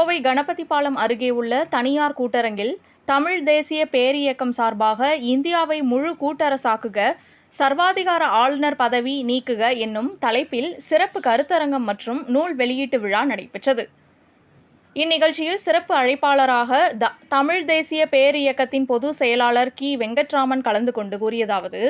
கோவை கணபதிபாலம் அருகே உள்ள தனியார் கூட்டரங்கில் தமிழ் தேசிய பேரியக்கம் சார்பாக இந்தியாவை முழு கூட்டரசாக்குக சர்வாதிகார ஆளுநர் பதவி நீக்குக என்னும் தலைப்பில் சிறப்பு கருத்தரங்கம் மற்றும் நூல் வெளியீட்டு விழா நடைபெற்றது. இந்நிகழ்ச்சியில் சிறப்பு அழைப்பாளராக த தமிழ் தேசிய பேரியக்கத்தின் பொதுச் செயலாளர் கி. வெங்கட்ராமன் கலந்து கொண்டு கூறியதாவது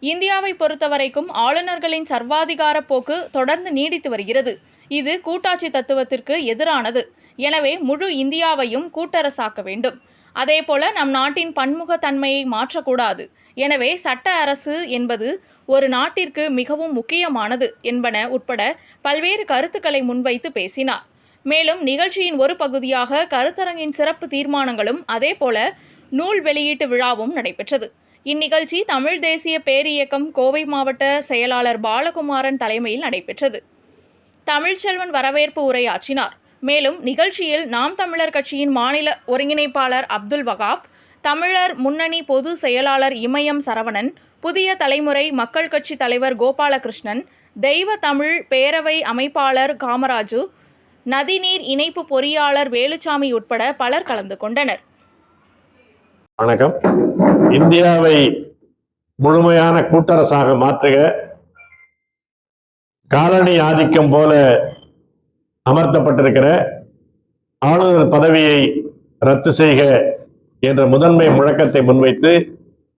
இந்தியாவை பொறுத்தவரைக்கும் ஆளுநர்களின் சர்வாதிகார போக்கு தொடர்ந்து நீடித்து வருகிறது. இது கூட்டாட்சி தத்துவத்திற்கு எதிரானது. எனவே முழு இந்தியாவையும் கூட்டரசாக்க வேண்டும். அதேபோல நம் நாட்டின் பன்முகத்தன்மையை மாற்றக்கூடாது. எனவே சட்ட அரசு என்பது ஒரு நாட்டிற்கு மிகவும் முக்கியமானது என்பன உட்பட பல்வேறு கருத்துக்களை முன்வைத்து பேசினார். மேலும் நிகழ்ச்சியின் ஒரு பகுதியாக கருத்தரங்கின் சிறப்பு தீர்மானங்களும் அதேபோல நூல் வெளியீட்டு விழாவும் நடைபெற்றது. இந்நிகழ்ச்சி தமிழ் தேசிய பேரியக்கம் கோவை மாவட்ட செயலாளர் பாலகுமாரன் தலைமையில் நடைபெற்றது. தமிழ்ச்செல்வன் வரவேற்பு உரையாற்றினார். மேலும் நிகழ்ச்சியில் நாம் தமிழர் கட்சியின் மாநில ஒருங்கிணைப்பாளர் அப்துல் வகாப் தமிழர் முன்னணி பொது செயலாளர் இமயம் சரவணன் புதிய தலைமுறை மக்கள் கட்சி தலைவர் கோபாலகிருஷ்ணன் தெய்வ தமிழ் பேரவை அமைப்பாளர் காமராஜு நதிநீர் இணைப்பு பொறியாளர் வேலுச்சாமி உட்பட பலர் கலந்து கொண்டனர். வணக்கம். இந்தியாவை முழுமையான கூட்டரசாக மாற்றுக. காலனி ஆதிக்கம் போல அமர்த்தப்பட்டிருக்கிற ஆளுநர் பதவியை ரத்து செய்க என்ற முதன்மை முழக்கத்தை முன்வைத்து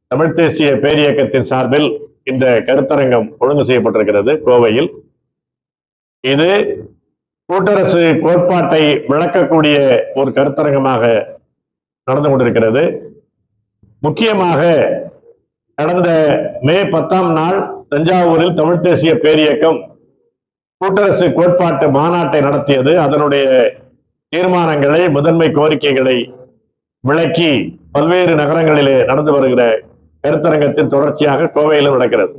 தமிழ்த் தேசிய பேரியக்கத்தின் சார்பில் இந்த கருத்தரங்கம் ஒழுங்கு செய்யப்பட்டிருக்கிறது கோவையில். இது கூட்டரசு கோட்பாட்டை விளக்கக்கூடிய ஒரு கருத்தரங்கமாக நடந்து கொண்டிருக்கிறது. முக்கியமாக கடந்த மே பத்தாம் நாள் தஞ்சாவூரில் தமிழ்த் தேசிய பேரியக்கம் கூட்டரசு கோட்பாட்டு மாநாட்டை நடத்தியது. அதனுடைய தீர்மானங்களை முதன்மை கோரிக்கைகளை விளக்கி பல்வேறு நகரங்களிலே நடந்து வருகிற கருத்தரங்கத்தின் தொடர்ச்சியாக கோவையிலும் நடக்கிறது.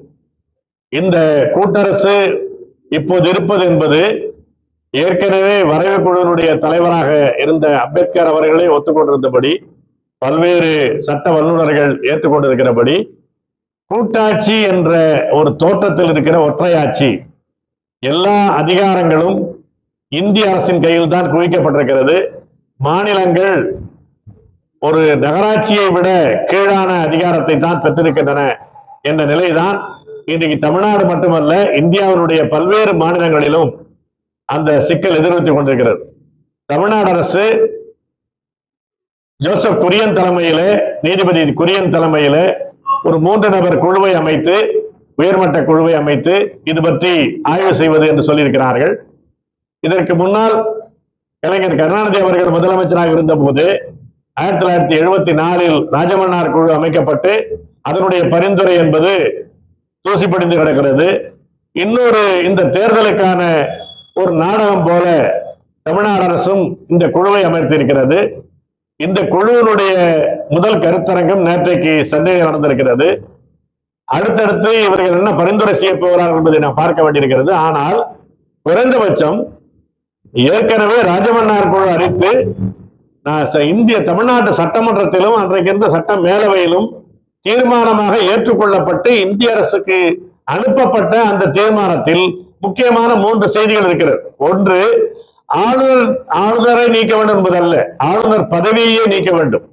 இந்த கூட்டரசு இப்போது இருப்பது என்பது ஏற்கனவே வரைவு குழுவினுடைய தலைவராக இருந்த அம்பேத்கர் அவர்களே ஒத்துக்கொண்டிருந்தபடி பல்வேறு சட்ட வல்லுநர்கள் ஏற்றுக்கொண்டிருக்கிறபடி கூட்டாட்சி என்ற ஒரு தோற்றத்தில் இருக்கிற ஒற்றையாட்சி எல்லா அதிகாரங்களும் இந்திய அரசின் கையில் தான் குவிக்கப்பட்டிருக்கிறது. மாநிலங்கள் ஒரு நகராட்சியை விட கீழான அதிகாரத்தை தான் பெற்றிருக்கின்றன என்ற நிலைதான் இன்றைக்கு தமிழ்நாடு மட்டுமல்ல இந்தியாவினுடைய பல்வேறு மாநிலங்களிலும் அந்த சிக்கல் எதிர்நோக்கிக் கொண்டிருக்கிறது. தமிழ்நாடு அரசு ஜோசப் குரியன் தலைமையிலே நீதிபதி குரியன் தலைமையிலே ஒரு மூன்று நபர் குழுவை அமைத்து உயர்மட்ட குழுவை அமைத்து இது பற்றி ஆய்வு செய்வது என்று சொல்லியிருக்கிறார்கள். இதற்கு முன்னால் கலைஞர் கருணாநிதி அவர்கள் முதலமைச்சராக இருந்தபோது ஆயிரத்தி தொள்ளாயிரத்தி எழுபத்தி நாலில் ராஜமன்னார் குழு அமைக்கப்பட்டு அதனுடைய பரிந்துரை என்பது தூசிப்படிந்து கிடக்கிறது. இன்னொரு இந்த தேர்தலுக்கான ஒரு நாடகம் போல தமிழ்நாடு அரசும் இந்த குழுவை அமர்த்தியிருக்கிறது இந்த குழுவினுடைய முதல் கருத்தரங்கம் நேற்றைக்கு சென்னையில் நடந்திருக்கிறது. அடுத்தடுத்து இவர்கள் என்ன பரிந்துரை செய்ய போகிறார்கள் என்பதை நாம் பார்க்க வேண்டியிருக்கிறது. ஆனால் குறைந்தபட்சம் ஏற்கனவே ராஜமன்னார் குழு அறித்து நான் இந்திய தமிழ்நாட்டு சட்டமன்றத்திலும் அன்றைக்கு இருந்த சட்ட மேலவையிலும் தீர்மானமாக ஏற்றுக்கொள்ளப்பட்டு இந்திய அரசுக்கு அனுப்பப்பட்ட அந்த தீர்மானத்தில் முக்கியமான மூன்று செய்திகள் இருக்கிறது. ஒன்று ஆளுநர் ஆளுநரை நீக்க வேண்டும் என்பதல்ல ஆளுநர் பதவியையே நீக்க வேண்டும்.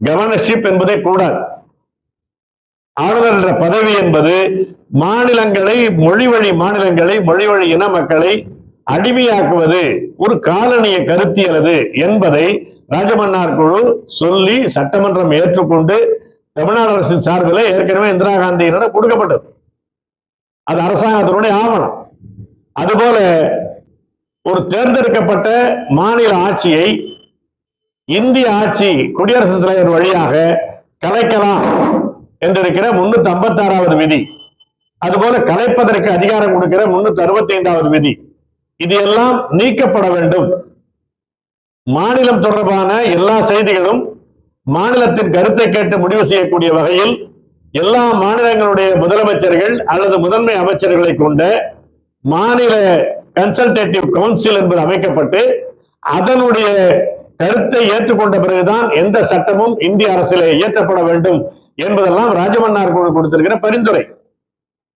கவர்னர்ஷிப் என்பதே கூடாது. ஆளுநர் என்ற பதவி என்பது மாநிலங்களை மொழி வழி மாநிலங்களை மொழி வழி இன மக்களை அடிமையாக்குவது ஒரு காலனிய கருத்தியலது என்பதை ராஜமன்னார் குழு சொல்லி சட்டமன்றம் ஏற்றுக்கொண்டு தமிழ்நாடு அரசின் சார்பில் ஏற்கனவே இந்திரா காந்தியிடம் கொடுக்கப்பட்டது. அது அரசாங்கத்தினுடைய ஆவணம். அதுபோல ஒரு தேர்ந்தெடுக்கப்பட்ட மாநில ஆட்சியை இந்திய ஆட்சி குடியரசுத் தலைவர் வழியாக கலைக்கலாம். என்றிருக்கிற முன்னூத்தி ஐம்பத்தி ஆறாவது விதி. அதுபோல கலைப்பதற்கு அதிகாரம் கொடுக்கிற முன்னூத்தி அறுபத்தி ஐந்தாவது விதி. இது எல்லாம் நீக்கப்பட வேண்டும். மாநிலம் தொடர்பான எல்லா செய்திகளும் மாநிலத்தின் கருத்தை கேட்டு முடிவு செய்யக்கூடிய வகையில் எல்லா மாநிலங்களுடைய முதலமைச்சர்கள் அல்லது முதன்மை அமைச்சர்களை கொண்ட மாநில கன்சல்டேட்டிவ் கவுன்சில் என்பது அமைக்கப்பட்டு அதனுடைய கருத்தை ஏற்றுக்கொண்ட பிறகுதான் எந்த சட்டமும் இந்திய அரசிலே இயற்றப்பட வேண்டும். என்பதெல்லாம் ராஜமன்னார் குழு கொடுத்திருக்கிற பரிந்துரை.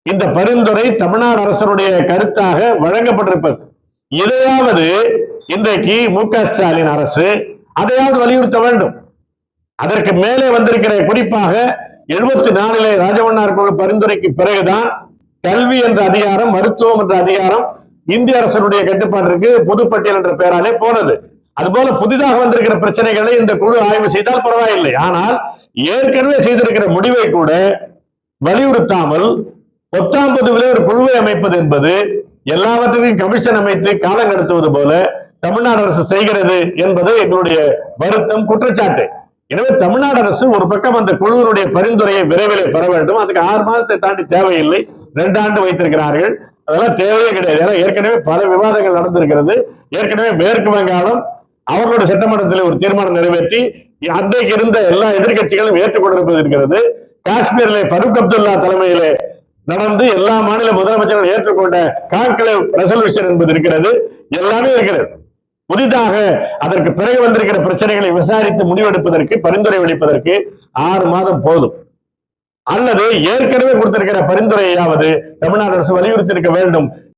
இந்த பரிந்துரை தமிழ்நாடு அரசனுடைய கருத்தாக வழங்கப்பட்டிருப்பது. இதையாவது இன்றைக்கு மு க ஸ்டாலின் அரசு அதையாவது வலியுறுத்த வேண்டும். அதற்கு மேலே வந்திருக்கிற குறிப்பாக எழுபத்தி நாலிலே ராஜமன்னார் குழு பரிந்துரைக்கு பிறகுதான் கல்வி என்ற அதிகாரம் மருத்துவம் என்ற அதிகாரம் இந்திய அரசனுடைய கட்டுப்பாட்டிற்கு பொதுப்பட்டியல் என்ற பெயராலே போனது. அதுபோல புதிதாக வந்திருக்கிற பிரச்சனைகளை இந்த குழு ஆய்வு செய்தால் பரவாயில்லை. ஆனால் ஏற்கனவே செய்திருக்கிற முடிவை கூட வலியுறுத்தாமல் பத்தாம் பொதுவிலே ஒரு குழுவை அமைப்பது என்பது எல்லாவற்றுக்கும் கமிஷன் அமைத்து காலம் கடத்துவது போல தமிழ்நாடு அரசு செய்கிறது என்பது எங்களுடைய வருத்தம் குற்றச்சாட்டு. எனவே தமிழ்நாடு அரசு ஒரு பக்கம் அந்த குழுவினுடைய பரிந்துரையை விரைவில் பெற வேண்டும். அதுக்கு ஆறு மாதத்தை தாண்டி தேவையில்லை. ரெண்டு ஆண்டு வைத்திருக்கிறார்கள். அதெல்லாம் தேவையே கிடையாது. ஏன்னா ஏற்கனவே பல விவாதங்கள் நடந்திருக்கிறது. ஏற்கனவே மேற்கு வங்காளம் அவங்களோட சட்டமன்றத்தில் ஒரு தீர்மானம் நிறைவேற்றி அன்றைக்கு இருந்த எல்லா எதிர்க்கட்சிகளும் ஏற்றுக்கொண்டிருப்பது இருக்கிறது. காஷ்மீரிலே ஃபருக் அப்துல்லா தலைமையிலே நடந்து எல்லா மாநில முதலமைச்சர்கள் ஏற்றுக்கொண்ட கான்கிளேவ் ரெசல்யூஷன் என்பது இருக்கிறது. எல்லாமே இருக்கிறது. புதிதாக அதற்கு பிறகு வந்திருக்கிற பிரச்சனைகளை விசாரித்து முடிவெடுப்பதற்கு பரிந்துரை அளிப்பதற்கு ஆறு மாதம் போதும். அல்லது ஏற்கனவே கொடுத்திருக்கிற பரிந்துரையாவது தமிழ்நாடு அரசு வலியுறுத்தி இருக்க வேண்டும்.